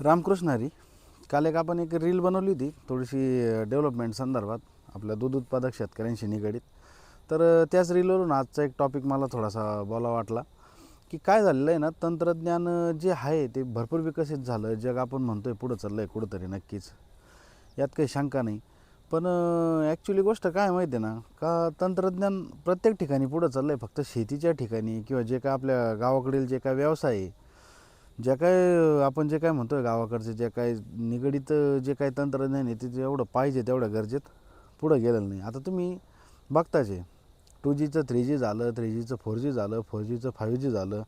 रामकृष्ण हरी काल एक आपण एक रील बनवली होती थोडीशी डेव्हलपमेंट संदर्भात आपल्या दूध उत्पादक शेतकऱ्यांशी निगडीत. तर त्याच रीलवरून आजचा एक टॉपिक मला थोडासा बोला वाटला की काय झालेलं आहे ना तंत्रज्ञान जे आहे ते भरपूर विकसित झालं जग आपण म्हणतोय पुढं चाललं आहे कुठंतरी नक्कीच यात काही शंका नाही. पण ॲक्च्युली गोष्ट काय माहिती आहे ना का तंत्रज्ञान प्रत्येक ठिकाणी पुढं चाललं आहे फक्त शेतीच्या ठिकाणी किंवा जे काय आपल्या गावाकडील जे काय व्यवसाय आहे ज्या काय आपण जे काय म्हणतोय गावाकडचे जे काय निगडीत जे काय तंत्रज्ञान आहे ते जेवढं पाहिजे तेवढ्या गरजेत पुढं गेलेलं नाही. आता तुम्ही बघताच आहे टू जीचं थ्री जी झालं थ्री जीचं फोर जी झालं फोर जीचं फाईव्ह जी झालं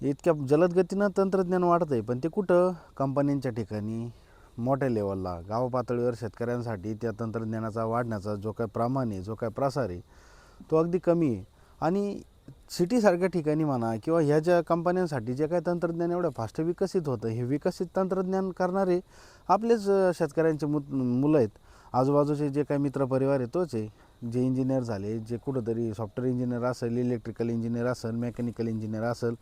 इतक्या जलद गतीनं तंत्रज्ञान वाढतं आहे. पण ते कुठं? कंपन्यांच्या ठिकाणी मोठ्या लेवलला गाव पातळीवर शेतकऱ्यांसाठी त्या तंत्रज्ञानाचा वाढण्याचा जो काय प्रमाण आहे जो काय प्रसार आहे तो अगदी कमी आहे. आणि सिटीसारख्या ठिकाणी म्हणा किंवा ह्या ज्या कंपन्यांसाठी जे काय तंत्रज्ञान एवढं फास्ट विकसित होतं हे विकसित तंत्रज्ञान करणारे आपलेच शेतकऱ्यांचे मु मुलं आहेत. आजूबाजूचे जे काही मित्रपरिवार आहे तोच आहे. जे इंजिनियर झाले जे कुठंतरी सॉफ्टवेअर इंजिनियर असेल इलेक्ट्रिकल इंजिनियर असेल मेकॅनिकल इंजिनियर असेल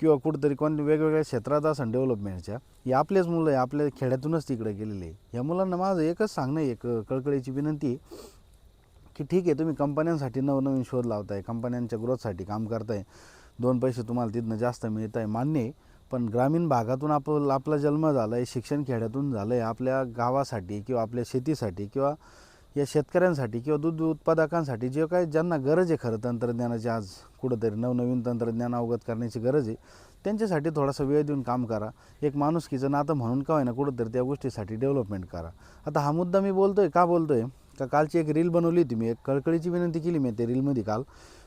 किंवा कुठंतरी कोण वेगवेगळ्या क्षेत्रात असेल डेव्हलपमेंटच्या हे आपलेच मुलं आहे आपल्या खेड्यातूनच तिकडे गेलेले आहे. या मुलांना माझं एकच सांगणं एक कळकळीची विनंती आहे. की ठीक आहे तुम्ही कंपन्यांसाठी नवनवीन शोध लावताय कंपन्यांच्या ग्रोथसाठी काम करताय. दोन पैसे तुम्हाला तिथनं जास्त मिळत आहे मान्य आहे. पण ग्रामीण भागातून आप आपला जन्म झाला आहे शिक्षण खेड्यातून झालं आहे आपल्या गावासाठी किंवा आपल्या शेतीसाठी किंवा या शेतकऱ्यांसाठी किंवा दूध उत्पादकांसाठी जे काय ज्यांना गरज आहे खरं तंत्रज्ञानाची आज कुठंतरी नवनवीन तंत्रज्ञान अवगत करण्याची गरज आहे त्यांच्यासाठी थोडासा वेळ देऊन काम करा. एक माणुसकीचं नातं म्हणून का होईना कुठंतरी त्या गोष्टीसाठी डेव्हलपमेंट करा. आता हा मुद्दा मी बोलतो आहे का बोलतो आहे का कालची एक रील बनवली होती मी एक कळकळीची विनंती केली मी त्या रीलमध्ये काल.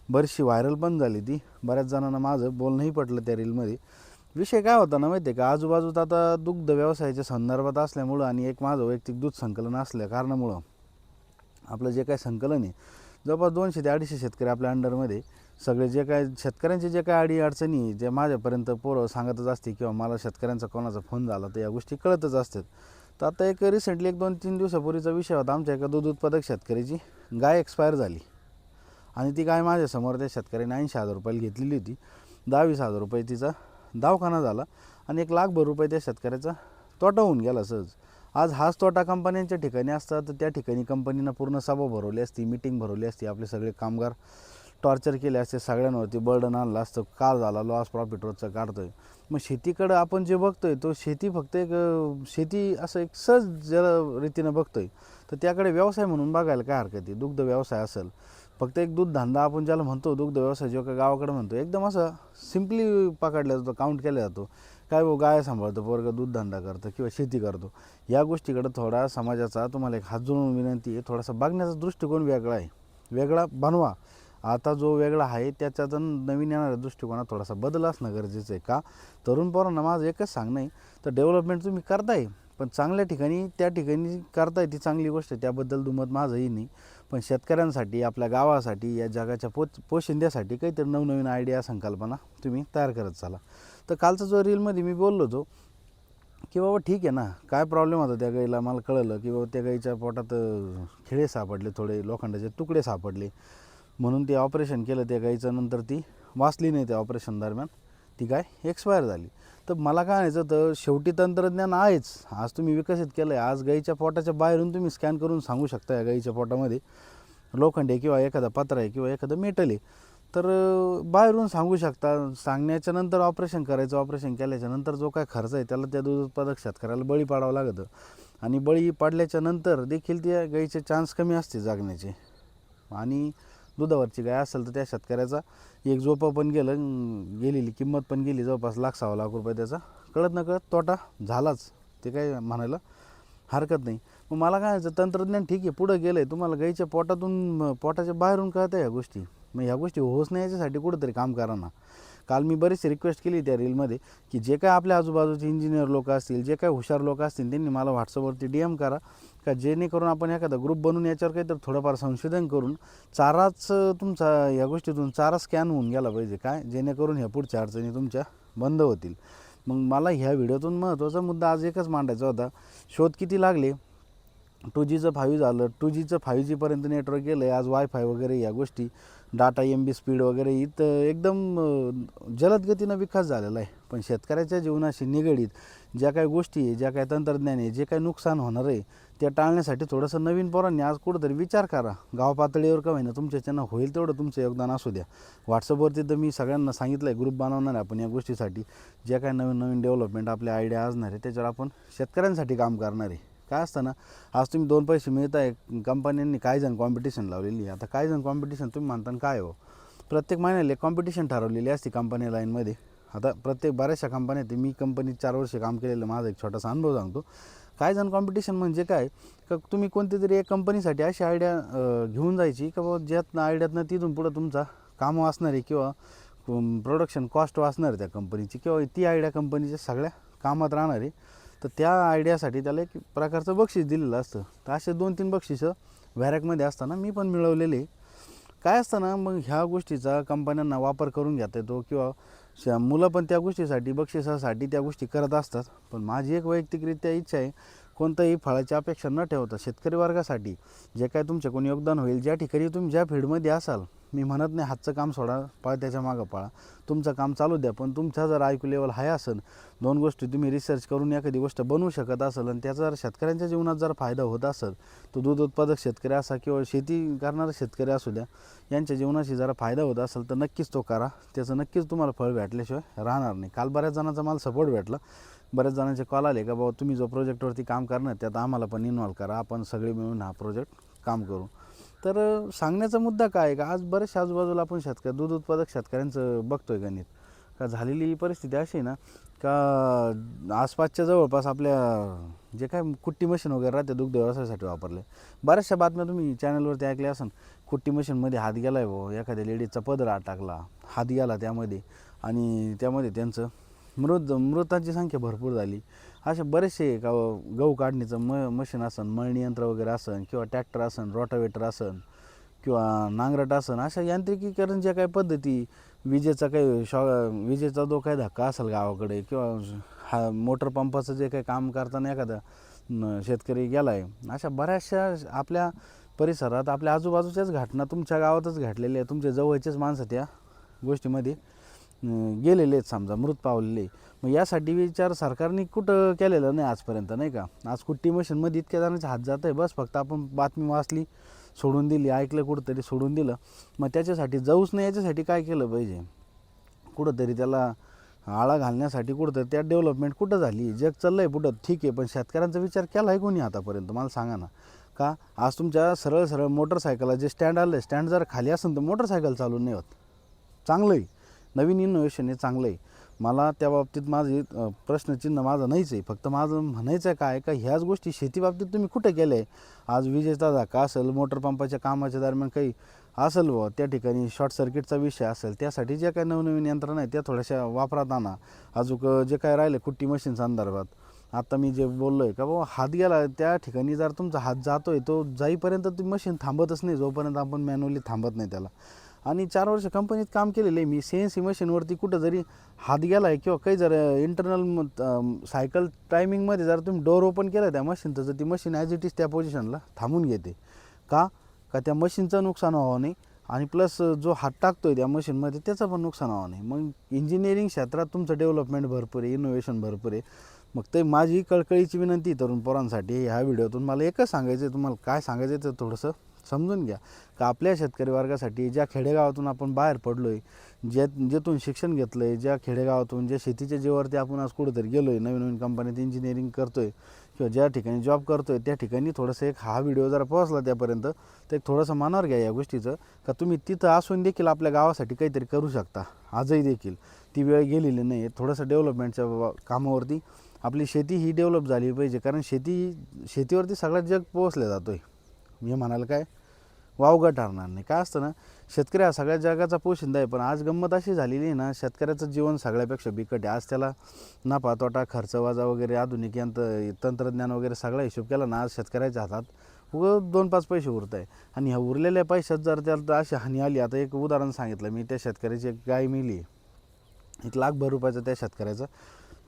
बरीचशी व्हायरल पण झाली ती. बऱ्याच जणांना माझं बोलणंही पटलं त्या रीलमध्ये. विषय काय होता ना माहिती आहे का आजूबाजूत आता दुग्ध व्यवसायाच्या संदर्भात असल्यामुळं आणि एक माझं वैयक्तिक दूध संकलन असल्या कारणामुळं आपलं जे काय संकलन आहे जवळपास दोनशे ते अडीचशे शेतकरी आपल्या अंडरमध्ये. सगळे जे काय शेतकऱ्यांचे जे काय अडी अडचणी जे माझ्यापर्यंत पोरं सांगतच असते किंवा मला शेतकऱ्यांचा कोणाचा फोन झाला तर या गोष्टी कळतच असतात. तर आता एक रिसेंटली एक दोन तीन दिवसापूर्वीचा विषय होता आमच्या एका दूध उत्पादक शेतकऱ्याची. गाय एक्सपायर झाली. आणि ती गाय माझ्यासमोर त्या शेतकऱ्याने ऐंशी हजार रुपयाला घेतलेली होती. दहावीस हजार रुपये तिचा दवाखाना झाला आणि एक लाखभर रुपये त्या शेतकऱ्याचा तोटा होऊन गेला सहज. आज हाच तोटा कंपन्यांच्या ठिकाणी असता तर त्या ठिकाणी कंपनीनं पूर्ण सभा भरवली असती मिटिंग भरवली असती आपले सगळे कामगार टॉर्चर केले असते सगळ्यांवरती बर्डन आणलं असतं का झाला लॉस प्रॉफिट रोजचा काढतोय. मग शेतीकडं आपण जे बघतोय तो शेती फक्त एक शेती असं एक सहज जर रीतीनं बघतोय तर त्याकडे व्यवसाय म्हणून बघायला काय हरकत आहे? दुग्ध व्यवसाय असेल फक्त एक दूध धंदा आपण ज्याला म्हणतो दुग्ध व्यवसाय जो का गावाकडे म्हणतो एकदम असं सिम्पली पकडला जातो काउंट केला जातो. काय भाऊ गाय सांभाळतो पोरग दूध धंदा किंवा शेती करतो. या गोष्टीकडे थोडा समाजाचा तुम्हाला एक हात जोडून विनंती आहे थोडासा बघण्याचा दृष्टिकोन वेगळा आहे. वेगळा बनवा. आता जो वेगळा आहे त्याच्यात नवीन येणाऱ्या दृष्टिकोनात थोडासा बदल असणं गरजेचं आहे का? तरुण पोरांना माझं एकच सांगणं आहे तर डेव्हलपमेंट तुम्ही करताय पण चांगल्या ठिकाणी त्या ठिकाणी करताय ती चांगली गोष्ट आहे त्याबद्दल दुमत माझंही नाही. पण शेतकऱ्यांसाठी आपल्या गावासाठी या जगाच्या पो पोशिंद्यासाठी काहीतरी नवनवीन आयडिया संकल्पना तुम्ही तयार करत चाला. तर कालचा जो रीलमध्ये मी बोललो होतो की बाबा ठीक आहे ना काय प्रॉब्लेम होता त्या गाईला? मला कळलं की बाबा त्या गाईच्या पोटात खिळे सापडले थोडे लोखंडाचे तुकडे सापडले. म्हणून ते ऑपरेशन केलं त्या गाईचं. नंतर ती वाचली नाही त्या ऑपरेशन दरम्यान. ती गाय एक्सपायर झाली. तर मला काय म्हणायचं तर शेवटी तंत्रज्ञान आहेच. आज तुम्ही विकसित केलं आहे आज गाईच्या पोटाच्या बाहेरून तुम्ही स्कॅन करून सांगू शकता या गाईच्या पोटामध्ये. लोखंड आहे किंवा एखादा पत्र आहे किंवा एखादं मेटल आहे. तर बाहेरून सांगू शकता. सांगण्याच्या नंतर ऑपरेशन करायचं ऑपरेशन केल्याच्यानंतर जो काय खर्च आहे त्याला त्या दूध उत्पादक शेतकऱ्याला बळी पाडावं लागतं. आणि बळी पाडल्याच्या नंतर देखील त्या गाईचे चान्स कमी असते जागण्याचे. आणि दुधावरची गाय असेल तर त्या शेतकऱ्याचा एक झोपा पण गेलं गेलेली किंमत पण गेली जवळपास लाख सहा लाख रुपये त्याचा. कळत न कळत तोटा झालाच ते काय म्हणायला हरकत नाही. मग मला काय तंत्रज्ञान ठीक आहे पुढं गेलं आहे तुम्हाला गाईच्या पोटातून पोटाच्या बाहेरून कळतं ह्या गोष्टी. मग ह्या गोष्टी होच नाही याच्यासाठी कुठंतरी काम करा ना. काल मी बरीचशी रिक्वेस्ट केली त्या रीलमध्ये की जे काय आपल्या आजूबाजूचे इंजिनियर लोक असतील जे काय हुशार लोक असतील त्यांनी मला व्हॉट्सअपवरती डी एम करा का जेणेकरून आपण एखादा ग्रुप बनवून याच्यावर काहीतरी थोडंफार संशोधन करून चाराच तुमचा या गोष्टीतून चारा स्कॅन होऊन गेला पाहिजे. काय? जेणेकरून ह्या पुढच्या अडचणी तुमच्या बंद होतील. मग मला ह्या व्हिडिओतून महत्त्वाचा मुद्दा आज एकच मांडायचा होता. शोध किती लागले? टू जीचं फाईव्ह झालं टू जीचं फाईव्ह जीपर्यंत नेटवर्क गेलं आहे आज वायफाय वगैरे या गोष्टी डाटा एम बी स्पीड वगैरे इथं एकदम जलद गतीनं विकास झालेला आहे. पण शेतकऱ्याच्या जीवनाशी निगडीत ज्या काही गोष्टी आहे ज्या काही तंत्रज्ञान आहे जे काही नुकसान होणार आहे ते टाळण्यासाठी थोडंसं नवीन पोरांनी आज कुठंतरी विचार करा. गाव पातळीवर का होईना तुमच्याच्यानं होईल तेवढं तुमचं योगदान असू द्या. व्हॉट्सअपवरती तर मी सगळ्यांना सांगितलं आहे ग्रुप बनवणार आहे आपण या गोष्टीसाठी. ज्या काही नवीन नवीन डेव्हलपमेंट आपल्या आयडिया असणार आहे त्याच्यावर आपण शेतकऱ्यांसाठी काम करणार आहे. काय असतं ना आज तुम्ही दोन पैसे मिळत आहे कंपन्यांनी काही जण कॉम्पिटिशन लावलेली आहे. आता काही जण कॉम्पिटिशन तुम्ही म्हणता काय हो? प्रत्येक महिन्याला कॉम्पिटिशन ठरवलेली असते कंपनी लाईनमध्ये आता प्रत्येक बऱ्याचशा कंपन्या आहेत मी कंपनीत चार वर्ष काम केलेलं माझा एक छोटासा अनुभव सांगतो. काय जण कॉम्पिटिशन म्हणजे काय का तुम्ही कोणती तरी एक कंपनीसाठी अशी आयडिया घेऊन जायची का बाबा ज्यातनं आयडियातनं तिथून पुढं तुमचा काम वाचणार आहे किंवा प्रोडक्शन कॉस्ट वाचणार आहे त्या कंपनीची किंवा ती आयडिया कंपनीच्या सगळ्या कामात राहणार. आहे तर त्या आयडियासाठी त्याला एक प्रकारचं बक्षीस दिलेलं असतं. तर असे दोन तीन बक्षिसं व्हॅरॅकमध्ये असताना मी पण मिळवलेले. काय असतं ना मग ह्या गोष्टीचा कंपन्यांना वापर करून घेता येतो किंवा मुलं पण त्या गोष्टीसाठी बक्षिसासाठी त्या गोष्टी करत असतात. पण माझी एक वैयक्तिकरित्या इच्छा आहे कोणत्याही फळाची अपेक्षा न ठेवता शेतकरी वर्गासाठी जे काय तुमच्याकडून योगदान होईल ज्या ठिकाणी तुम्ही ज्या फील्डमध्ये असाल मी म्हणत नाही हातचं काम सोडा पळा त्याच्या मागं पळा. तुमचं काम चालू द्या पण तुमचा जर ऐकू लेवल हाय असेल दोन गोष्टी तुम्ही रिसर्च करून एखादी गोष्ट बनवू शकत असेल आणि त्याचा जर शेतकऱ्यांच्या जीवनात जर फायदा होत असेल तो दूध उत्पादक शेतकरी असा किंवा शेती करणारा शेतकरी असू द्या यांच्या जीवनाशी जरा फायदा होत असेल तर नक्कीच तो करा. त्याचं नक्कीच तुम्हाला फळ भेटल्याशिवाय राहणार नाही. काल बऱ्याच जणांचा मला सपोर्ट भेटला. बऱ्याच जणांचे कॉल आले का बाबा तुम्ही जो प्रोजेक्टवरती काम करणार त्यात आम्हाला पण इन्व्हॉल्व करा. आपण सगळे मिळून हा प्रोजेक्ट काम करू. तर सांगण्याचा मुद्दा काय आहे का? आज बरेचशा आजूबाजूला आपण शेतकरी दूध उत्पादक शेतकऱ्यांचं बघतोय गणित. का झालेली परिस्थिती अशी आहे ना का आसपासच्या जवळपास आपल्या जे काय कुट्टी मशीन वगैरे राहते दुग्ध व्यवसायासाठी वापरले. बऱ्याचशा बातम्या तुम्ही चॅनलवरती ऐकल्या असन. कुट्टी मशीनमध्ये हात गेला आहे भाऊ एखाद्या लेडीजचा पदर टाकला हात गेला त्यामध्ये. आणि त्यामध्ये त्यांचं मृत मृतांची संख्या भरपूर झाली. असे बरेचसे का गहू काढणीचं म मशीन असन मळणी यंत्र वगैरे असन किंवा ट्रॅक्टर असन रोटावेटर असन किंवा नांगरट असन अशा यांत्रिकीकरण ज्या काही पद्धती विजेचा काही शॉ विजेचा जो काही धक्का असेल गावाकडे किंवा हा मोटर पंपाचं जे काही काम करताना एखादा शेतकरी गेला आहे अशा बऱ्याचशा आपल्या परिसरात आपल्या आजूबाजूच्याच घटना तुमच्या गावातच घडलेल्या आहे तुमच्या जवळचेच माणसं त्या गोष्टीमध्ये. गेलेले आहेत समजा मृत पावलेले मग यासाठी विचार सरकारने कुठं केलेला नाही आजपर्यंत नाही का? आज कुट्टी मशीनमध्ये इतक्या जणांचे हात जात आहे बस फक्त आपण बातमी वाचली सोडून दिली ऐकलं कुठंतरी सोडून दिलं. मग त्याच्यासाठी जाऊच नाही याच्यासाठी काय केलं पाहिजे? कुठंतरी त्याला आळा घालण्यासाठी कुठंतरी त्या डेव्हलपमेंट कुठं झाली? जग चाललं आहे कुठं ठीक आहे पण शेतकऱ्यांचा विचार केला आहे कोणी आतापर्यंत? मला सांगा ना. का? आज तुमच्या सरळ सरळ मोटरसायकलला जे स्टँड आलं आहे स्टँड जर खाली असेल तर मोटरसायकल चालू नाही होत. चांगलं आहे नवीन इनोव्हेशन हे चांगलं आहे. मला त्या बाबतीत माझे प्रश्नचिन्ह माझं नाहीच आहे. फक्त माझं म्हणायचं आहे काय का ह्याच गोष्टी शेतीबाबतीत तुम्ही कुठे केलं आहे आज विजेचा धक्का असेल मोटर पंपाच्या कामाच्या दरम्यान काही असेल बुवा त्या ठिकाणी शॉर्ट सर्किटचा विषय असेल त्यासाठी ज्या काही नवनवीन यंत्रणा आहेत त्या थोड्याशा वापरात आणा. अजून जे काय राहिले कुट्टी मशीन संदर्भात. आता मी जे बोललो आहे का बाबा हात गेला त्या ठिकाणी जर तुमचा हात जातो आहे तो जाईपर्यंत ती मशीन थांबतच नाही जोपर्यंत आपण मॅन्युअली थांबत नाही त्याला. आणि चार वर्ष कंपनीत काम केलेलं आहे. मी सी एन सी मशीनवरती कुठं जरी हात गेला आहे किंवा काही जर इंटरनल सायकल टायमिंगमध्ये जर तुम्ही डोअर ओपन केलं त्या मशीनचं तर ती मशीन ॲज इट इज त्या पोझिशनला थांबून घेते. का? का त्या मशीनचं नुकसान व्हावं नाही? आणि प्लस जो हात टाकतो आहे त्या मशीनमध्ये त्याचं पण नुकसान व्हावं नाही. मग इंजिनिअरिंग क्षेत्रात तुमचं डेव्हलपमेंट भरपूर आहे इनोव्हेशन भरपूर आहे. मग ते माझी कळकळीची विनंती तरुण पोरांसाठी. ह्या व्हिडिओतून मला एकच सांगायचं आहे तुम्हाला काय सांगायचं आहे ते थोडंसं समजून घ्या. का आपल्या शेतकरी वर्गासाठी ज्या खेडेगावातून आपण बाहेर पडलो आहे ज्या जेथून शिक्षण घेतलं आहे ज्या खेडेगावातून ज्या शेतीच्या जीवावरती आपण आज कुठेतरी गेलो आहे नवीन नवीन कंपनीत इंजिनिअरिंग करतो आहे किंवा ज्या ठिकाणी जॉब करतो आहे त्या ठिकाणी थोडंसं एक हा व्हिडिओ जरा पोहोचला त्यापर्यंत तर एक थोडंसं मनावर घ्या या गोष्टीचं. का तुम्ही तिथं असून देखील आपल्या गावासाठी काहीतरी करू शकता. आजही देखील. ती वेळ गेलेली नाही आहे थोडंसं डेव्हलपमेंटच्या कामावरती आपली शेती ही डेव्हलप झाली पाहिजे. कारण शेती शेतीवरती सगळ्यात जग पोहोचलं जातो आहे मी म्हणाल काय? वावगं ठरणार नाही. काय असतं ना शेतकरी हा सगळ्या जगाचा पोशिंदा आहे पण आज गंमत अशी झालेली आहे ना शेतकऱ्याचं जीवन सगळ्यापेक्षा बिकट आहे. आज त्याला नफा तोटा खर्च वाजा वगैरे आधुनिक यंत्र तंत्रज्ञान वगैरे सगळा हिशोब केला ना आज शेतकऱ्याच्या हातात व दोन पाच पैसे उरत आहे. आणि ह्या उरलेल्या पैशात जर त्याला अशी हानी आली. आता एक उदाहरण सांगितलं मी त्या शेतकऱ्याची एक गाय मिली एक लाखभर रुपयाचं त्या शेतकऱ्याचं.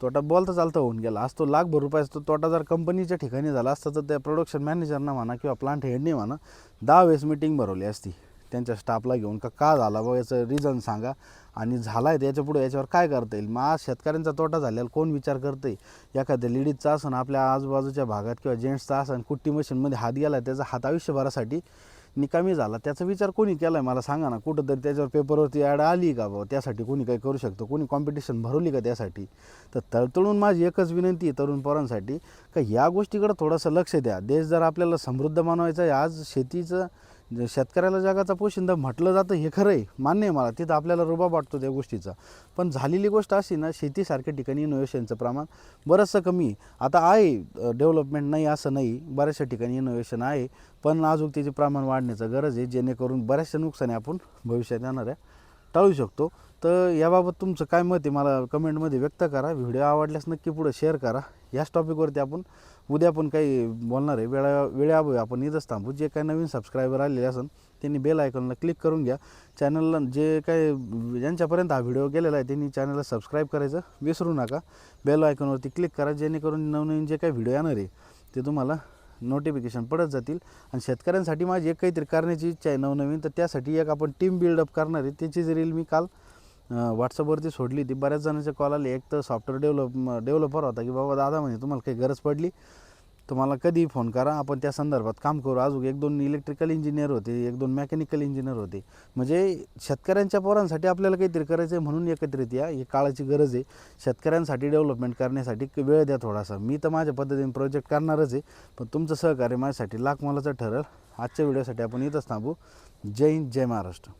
तोटा बोलता चालता होऊन गेला. आज तो लाखभर रुपयाचा तो तोटा जर कंपनीच्या ठिकाणी झाला असता तर त्या प्रोडक्शन मॅनेजरना म्हणा किंवा प्लांट हेडने म्हणा दहा वेळेस मिटिंग भरवली असती. त्यांच्या स्टाफला घेऊन का का झाला बा याचं रिझन सांगा. आणि झाला आहे त्याच्या पुढे याच्यावर काय करता येईल? मग आज शेतकऱ्यांचा तोटा झालेला कोण विचार करते एखाद्या लेडीजचा असन आपल्या आजूबाजूच्या भागात किंवा जेंट्सचा असं कुट्टी मशीनमध्ये हात गेला त्याचा हात आयुष्यभरासाठी निकामी झाला. त्याचा विचार कोणी केला आहे मला सांगा ना. कुठंतरी त्याच्यावर पेपरवरती ॲड आली का बाबा त्यासाठी कोणी काही करू शकतो? कोणी कॉम्पिटिशन भरवली का त्यासाठी? तर तळतळून माझी एकच विनंती आहे तरुण पोरांसाठी का ह्या गोष्टीकडे थोडंसं लक्ष द्या. देश जर आपल्याला समृद्ध बनवायचा आहे आज शेतीचं जे शेतकऱ्याला जगाचा पोशिंदा म्हटलं जातं हे खरं आहे मान्य आहे मला. तिथं आपल्याला रुबाब वाटतो त्या गोष्टीचा. पण झालेली गोष्ट अशी ना शेतीसारख्या ठिकाणी इनोव्हेशनचं प्रमाण बरंचसं कमी आता आहे डेव्हलपमेंट नाही असं नाही बऱ्याचशा ठिकाणी इनोव्हेशन आहे पण अजून त्याचे प्रमाण वाढण्याचं गरज आहे जेणेकरून बऱ्याचशा नुकसानी आपण भविष्यात येणाऱ्या टाळू शकतो. तर याबाबत तुमचं काय मत आहे मला कमेंटमध्ये व्यक्त करा. व्हिडिओ आवडल्यास नक्की पुढे शेअर करा. याच टॉपिकवरती आपण उद्या पण काही बोलणार आहे. वेळा वेळेअभावी आपण इथंच थांबू. जे काही नवीन सबस्क्रायबर आलेले असन त्यांनी बेल आयकॉनला क्लिक करून घ्या. चॅनलला जे काय ज्यांच्यापर्यंत हा व्हिडिओ गेलेला आहे त्यांनी चॅनलला सबस्क्राईब करायचं. विसरू नका. बेल आयकॉनवरती क्लिक करा जेणेकरून नवनवीन जे काही व्हिडिओ येणार आहे ते तुम्हाला नोटिफिकेशन पडत जातील. आणि शेतकऱ्यांसाठी माझी एक काहीतरी करण्याची इच्छा आहे नवनवीन तर त्यासाठी एक आपण टीम बिल्डअप करणार आहे. त्याचीच रील मी काल व्हॉट्सअपवरती सोडली ती बऱ्याच जणांचे कॉल आले. एक तर सॉफ्टवेअर डेव्हलप डेव्हलपर होता की बाबा दादा म्हणजे तुम्हाला काही गरज पडली? तुम्हाला कधीही फोन करा. आपण त्या संदर्भात काम करू. अजून एक दोन इलेक्ट्रिकल इंजिनियर होते एक दोन मेकॅनिकल इंजिनियर होते. म्हणजे शेतकऱ्यांच्या पोरांसाठी आपल्याला काहीतरी करायचं आहे म्हणून एकत्रित या. ही काळाची गरज आहे. शेतकऱ्यांसाठी डेव्हलपमेंट करण्यासाठी क- वेळ द्या थोडासा. मी तर माझ्या पद्धतीने प्रोजेक्ट करणारच आहे. पण तुमचं सहकार्य माझ्यासाठी लाख मोलाचं ठरेल. आजच्या व्हिडिओसाठी आपण इथंच थांबू. जय हिंद जय महाराष्ट्र.